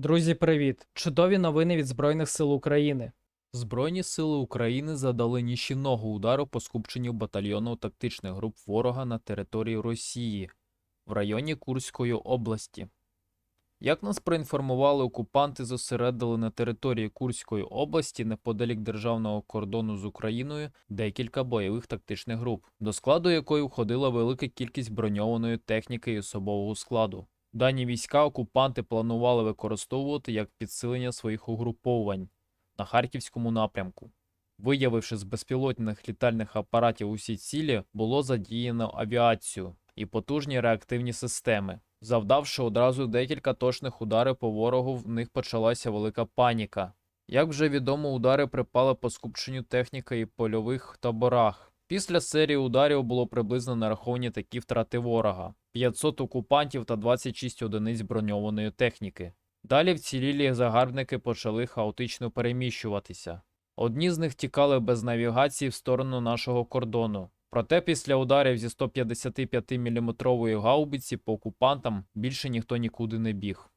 Друзі, привіт! Чудові новини від Збройних сил України. Збройні сили України задали ніщівного удару по скупченню батальйону тактичних груп ворога на території Росії в районі Курської області. Як нас проінформували, окупанти зосередили на території Курської області неподалік державного кордону з Україною декілька бойових тактичних груп, до складу якої входила велика кількість броньованої техніки і особового складу. Дані війська окупанти планували використовувати як підсилення своїх угруповань на Харківському напрямку. Виявивши з безпілотних літальних апаратів усі цілі, було задіяно авіацію і потужні реактивні системи. Завдавши одразу декілька точних ударів по ворогу, в них почалася велика паніка. Як вже відомо, удари припали по скупченню техніки і польових таборах. Після серії ударів було приблизно нараховані такі втрати ворога: 500 окупантів та 26 одиниць броньованої техніки. Далі вцілілі загарбники почали хаотично переміщуватися. Одні з них тікали без навігації в сторону нашого кордону. Проте після ударів зі 155 мм гаубиці по окупантам більше ніхто нікуди не біг.